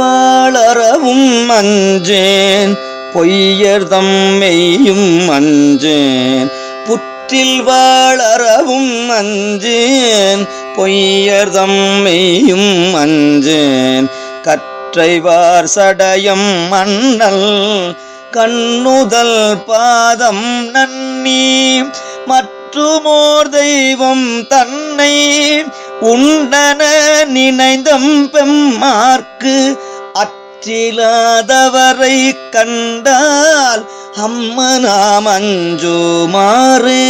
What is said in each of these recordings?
வாழறவும் அஞ்சேன். பொய்யர்தம் மெய்யும் அஞ்சேன். புற்றில் வாழறவும் அஞ்சேன். பொய்யர்தம் மெய்யும் அஞ்சேன். கற்றைவார் சடயம் மன்னல் கண்ணுதல் பாதம் நன்னி. மற்றுமோர் தெய்வம் தன்னை உண்டன நினைந்தம் பெம்மார்க்கு. அற்றிலாதவரை கண்டால் அம்மனாம் அஞ்சுமாறு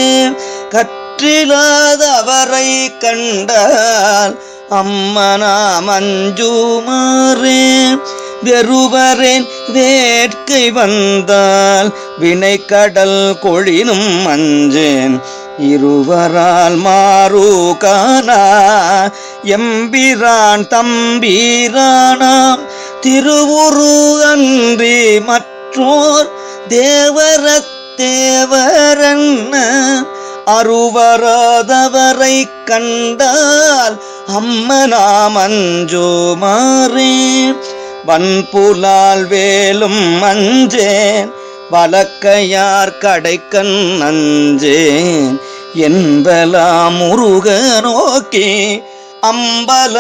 கற்றிலாதவரை கண்டால் அம்மனாம் அஞ்சுமாறு வெறுவரேன் வேட்கை வந்தால் வினை கடல் கொழினும் அஞ்சேன். இருவரால் மாறு காணா எம்பிரான் தம்பீரானாம். திருவுரு அன்றி மற்றோர் தேவரத் தேவரன்ன அருவராதவரை கண்டால் அம்மனாம் அஞ்சோமாறே வன்புலால் வேலும் அஞ்சேன் வழக்கையார் கடைக்கண் அஞ்சேன் என்பலாம் முருக நோக்கி அம்பல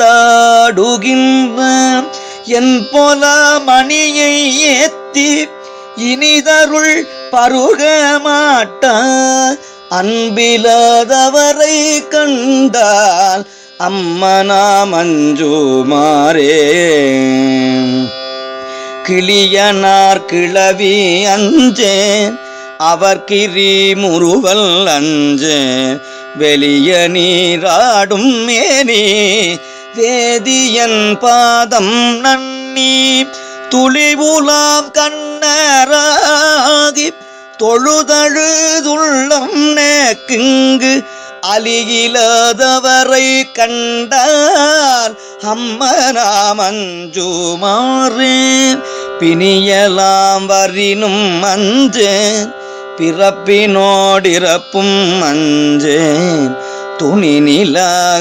தாடுகின்றான் என் போல மணியை ஏத்தி இனிதருள் பருக மாட்டா அன்பிலாதவரை கண்டால் அம்மனா மஞ்சுமாரே கிளியனார் கிளவி அஞ்சேன் அவர் கிரி முருவல் அஞ்சேன் வெளிய நீராடும் மேனி வேதியன் பாதம் நன்னி துளிவுலாம் கண்ணராகி தொழுதழுதுள்ளம் நேக்குங்கு அலியிலாதவரை கண்டால் அம்மனாம் அஞ்சுமாறு பிணியலாம் வரினும் அஞ்சேன் பிறப்பினோடிறப்பும் அஞ்சேன் துணி நில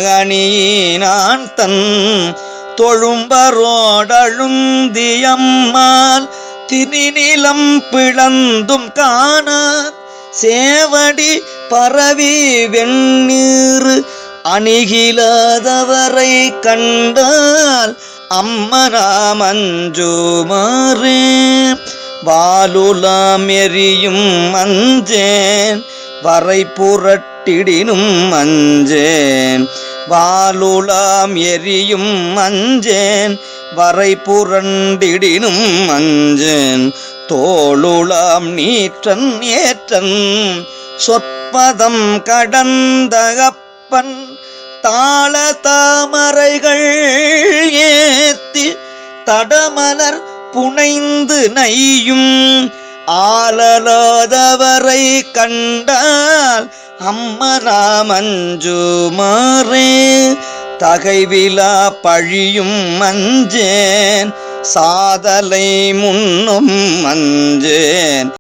அணியினான் தன் தொழும்பரோடழுந்தியம்மாள் திரிநிலம் பிளந்தும் காண சேவடி பரவி வெண்ணீர் அணிகிலாதவரை கண்டால் அம்மனாம் அஞ்சுமாறு வாலுலாம் எரியும் அஞ்சேன் வரை புரட்டு புரட்டிடினும் அஞ்சேன். வாலுலாம் எரியும் அஞ்சேன். வரை புரண்டிடினும் அஞ்சேன். தோளுலாம் நீற்றன் ஏற்றன். சொற்பதம் கடந்தகப்பன். தாள தாமரைகள் ஏத்தி தடமலர் புனைந்து நையும். ஆளலாதவரை கண்டால் அம்மனாம் அஞ்சுமாறே தகைவிலா பழியும் மஞ்சேன் சாதலை முன்னும் மஞ்சேன்.